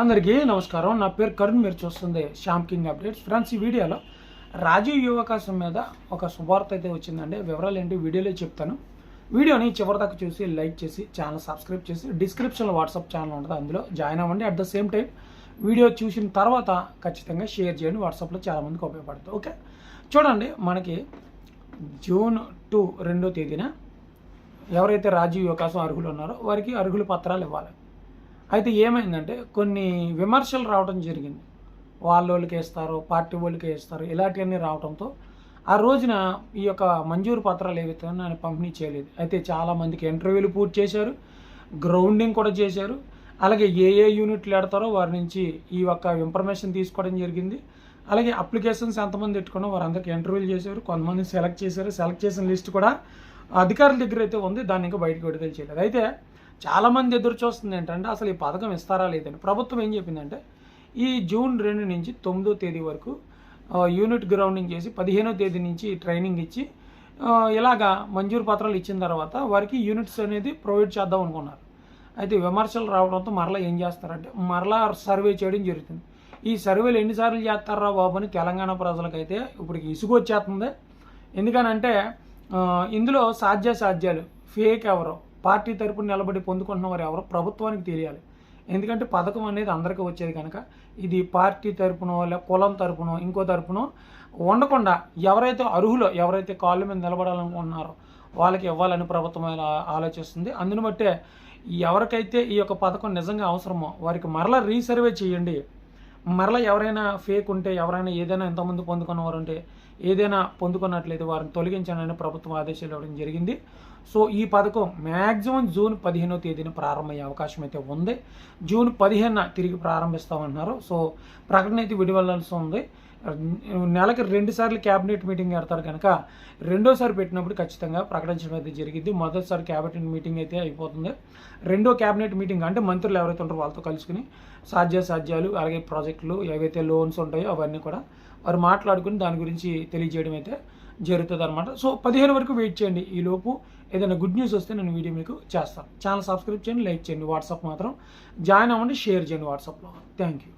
అందరికీ నమస్కారం. నా పేరు కరుణ్ మీరు చూస్తుంది శ్యామ్ కింగ్ అప్డేట్స్. ఫ్రెండ్స్ ఈ వీడియోలో రాజీవ్ యువకాశం మీద ఒక శుభార్త అయితే వచ్చిందండి. వివరాలు ఏంటి వీడియోలో చెప్తాను. వీడియోని చివరిదాకా చూసి లైక్ చేసి ఛానల్ సబ్స్క్రైబ్ చేసి డిస్క్రిప్షన్లో వాట్సాప్ ఛానల్ ఉంటుంది. అందులో జాయిన్ అవ్వండి. At the same time video చూసిన తర్వాత ఖచ్చితంగా షేర్ చేయండి. వాట్సాప్లో చాలామందికి ఉపయోగపడుతుంది. ఓకే? చూడండి మనకి జూన్ టూ రెండో తేదీన ఎవరైతే రాజీవ్ యువకాశం అర్హులు ఉన్నారో వారికి అర్హుల పత్రాలు ఇవ్వాలి. అయితే ఏమైందంటే కొన్ని విమర్శలు రావడం జరిగింది. వాళ్ళ వాళ్ళకి వేస్తారు పార్టీ వాళ్ళకి వేస్తారు ఇలాంటివన్నీ రావడంతో ఆ రోజున ఈ యొక్క మంజూరు పత్రాలు ఏవైతే నేను ఆయన పంపిణీ చేయలేదు. అయితే చాలామందికి ఇంటర్వ్యూలు పూర్తి చేశారు గ్రౌండింగ్ కూడా చేశారు. అలాగే ఏ ఏ యూనిట్లు ఎడతారో వారి నుంచి ఈ యొక్క ఇన్ఫర్మేషన్ తీసుకోవడం జరిగింది. అలాగే అప్లికేషన్స్ ఎంతమంది పెట్టుకున్నా వారందరికీ ఇంటర్వ్యూలు చేశారు కొంతమంది సెలెక్ట్ చేశారు. సెలెక్ట్ చేసిన లిస్ట్ కూడా అధికారుల దగ్గర అయితే ఉంది దాన్ని ఇంకా బయటకు విడుదల చేయలేదు. అయితే చాలామంది ఎదురు చూస్తుంది ఏంటంటే అసలు ఈ పథకం ఇస్తారా లేదని. ప్రభుత్వం ఏం చెప్పిందంటే ఈ జూన్ రెండు నుంచి తొమ్మిదో తేదీ వరకు యూనిట్ గ్రౌండింగ్ చేసి పదిహేనో తేదీ నుంచి ట్రైనింగ్ ఇచ్చి ఇలాగా మంజూరు పత్రాలు ఇచ్చిన తర్వాత వారికి యూనిట్స్ అనేది ప్రొవైడ్ చేద్దాం అనుకున్నారు. అయితే విమర్శలు రావడంతో మరలా ఏం చేస్తారంటే మరలా సర్వే చేయడం జరుగుతుంది. ఈ సర్వేలు ఎన్నిసార్లు చేస్తారా బాబు అని తెలంగాణ ప్రజలకైతే ఇప్పటికి ఇసుగు వచ్చేస్తుంది. ఎందుకనంటే ఇందులో సాధ్యాసాధ్యాలు ఫేక్ ఎవరో పార్టీ తరపున నిలబడి పొందుకుంటున్న వారు ఎవరో ప్రభుత్వానికి తెలియాలి. ఎందుకంటే పథకం అనేది అందరికీ వచ్చేది కనుక ఇది పార్టీ తరపునో లేదా కులం తరపునో ఇంకో తరపునో ఉండకుండా ఎవరైతే అర్హులో ఎవరైతే కాళ్ళ మీద నిలబడాలనుకుంటున్నారో వాళ్ళకి ఇవ్వాలని ప్రభుత్వం ఆలోచిస్తుంది. అందుని బట్టే ఎవరికైతే ఈ యొక్క పథకం నిజంగా అవసరమో వారికి మరలా రీసర్వే చేయండి. మరలా ఎవరైనా ఫేక్ ఉంటే ఎవరైనా ఏదైనా ఎంతమంది పొందుకున్నవారు ఉంటే ఏదైనా పొందుకున్నట్లయితే వారిని తొలగించాలని ప్రభుత్వం ఆదేశాలు ఇవ్వడం జరిగింది. సో ఈ పథకం మ్యాక్సిమం జూన్ పదిహేనో తేదీన ప్రారంభమయ్యే అవకాశం అయితే ఉంది. జూన్ పదిహేనున తిరిగి ప్రారంభిస్తామన్నారు సో ప్రకటన అయితే విడుదలాల్సి ఉంది. నెలకి రెండు సార్లు క్యాబినెట్ మీటింగ్ పెడతారు కనుక రెండోసారి పెట్టినప్పుడు ఖచ్చితంగా ప్రకటించడం అయితే జరిగింది మొదటిసారి క్యాబినెట్ మీటింగ్ అయితే అయిపోతుంది. రెండో క్యాబినెట్ మీటింగ్ అంటే మంత్రులు ఎవరైతే ఉంటారో వాళ్ళతో కలుసుకుని సాధ్యాసాధ్యాలు అలాగే ప్రాజెక్టులు ఏవైతే లోన్స్ ఉంటాయో అవన్నీ కూడా వారు మాట్లాడుకుని దాని గురించి తెలియజేయడం అయితే జరుగుతుంది అనమాట సో పదిహేను వరకు వెయిట్ చేయండి. ఈ లోపు ఏదైనా గుడ్ న్యూస్ వస్తే నేను వీడియో మీకు చేస్తాను. ఛానల్ సబ్స్క్రైబ్ చేయండి లైక్ చేయండి. వాట్సాప్ మాత్రం జాయిన్ అవ్వండి షేర్ చేయండి వాట్సాప్లో. Thank you.